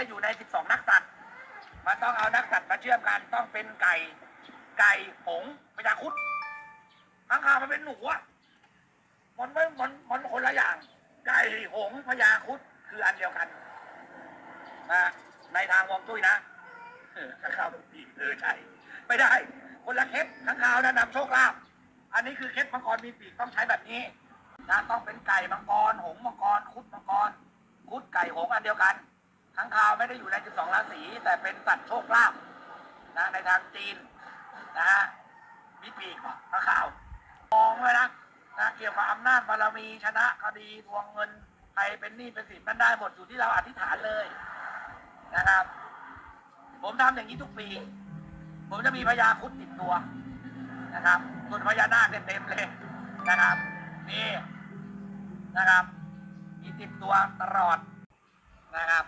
ได้อยู่ในสิบสองนักสัตว์ มันต้องเอานักสัตว์มาเชื่อมกัน ต้องเป็นไก่ ไก่หงส์พญาคุดข้างคาวมันเป็นหนูอะมันไม่ มัน มันคนละอย่าง ไก่หงส์พญาคุดคืออันเดียวกันนะในทางฮวงจุ้ยนะข้างคาวเป็นปีกเออใช่ ไม่ได้ คนละเคล็ดข้างคาวนะนำโชคลาภ อันนี้คือเคล็ดมังกรมีปีกต้องใช้แบบนี้นะต้องเป็นไก่มังกร หงส์มังกร คุดมังกร คุดไก่หงส์อันเดียวกัน ข้งคาวไม่ได้อยู่ใน 12 ราศี แต่เป็นสัตว์โชคลาภนะในทางจีนนะฮะมีปีกข้างคาวมองเลยนะนะเกี่ยวกับอำนาจบารมีชนะคดีทวงเงินใครเป็นหนี้เป็นสินมันได้หมดอยู่ที่เราอธิษฐานเลยนะครับ ผมทำอย่างนี้ทุกปี ผมจะมีพญาคุดติดตัวนะครับส่วนพญานาคเต็มเลยนะครับนี่นะครับมีติดตัวตลอดนะครับ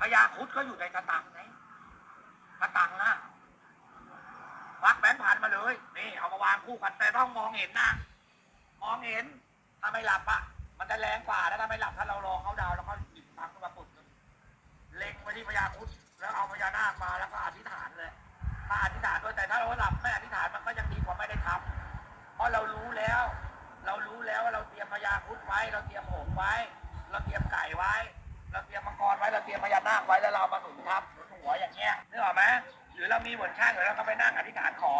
พญาคุดก็อยู่ในกระตังไหนกระตังนะวักแบงค์พันมาเลย นี่ เอามาวางคู่กันแต่ต้องมองเห็นนะ มองเห็นถ้าไม่หลับอะมันจะแรงกว่าแล้วถ้าไม่หลับถ้าเรารอเขาดาวแล้วก็หยิบตังขึ้นมาปุดเล็งไปที่พญาคุดแล้วเอาพญานาคมาแล้วก็อธิษฐานเลยถ้าอธิษฐานด้วยแต่ถ้าเราหลับไม่อธิษฐานมันก็ยังดีกว่าไม่ได้ทำเพราะเรารู้แล้ว เรารู้แล้วว่าเราเตรียมพญาคุดไว้ เราเตรียมหงไว้ เราเตรียมไก่ไว้ เราเตรียมมังาเตรียมพญานาคไว้แล้วเรามาหนุนทับหนุนหัวอย่างเงี้ยนึกออกไหมหรือเรามีเหมือนช่างหรือเราก็ไปนั่งอธิษฐานขอ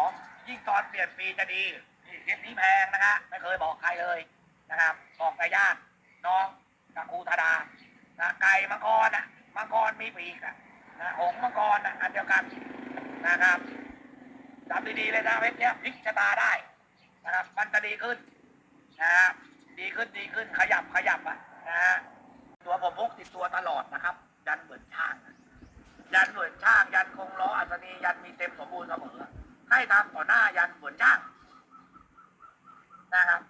ยิ่งตอนเปลี่ยนปีจะดีนี่คลิปนี้แพงนะฮะไม่เคยบอกใครเลยนะครับบอกแต่ญาติน้องกับครูธาดานะไก่มังกรอะมังกรมีปีกอะนะหงมังกรอะอันเดียวกันนะครับจำดีๆเลยนะเว็บเนี้ยพลิกชะตาได้นะครับมันจะดีขึ้นนะฮะดีขึ้นดีขึ้นขยับขยับอะนะฮะตัวผมพกติดตัวตลอดนะครับ ยันมีเต็มสมบูรณ์เสมอให้ทำต่อหน้ายันเหมือนช่างนะครับ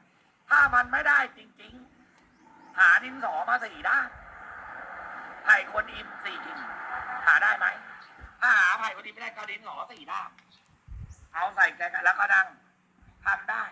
ถ้ามันไม่ได้จริง ๆ หาดินสอมาสี่ด้านไผ่คนอิมสี่กิ่งหาได้ไหมถ้าหาไผ่คนอิมไม่ได้ก็ดินสอสี่ด้านเอาใส่แกงแล้วก็ดังทำได้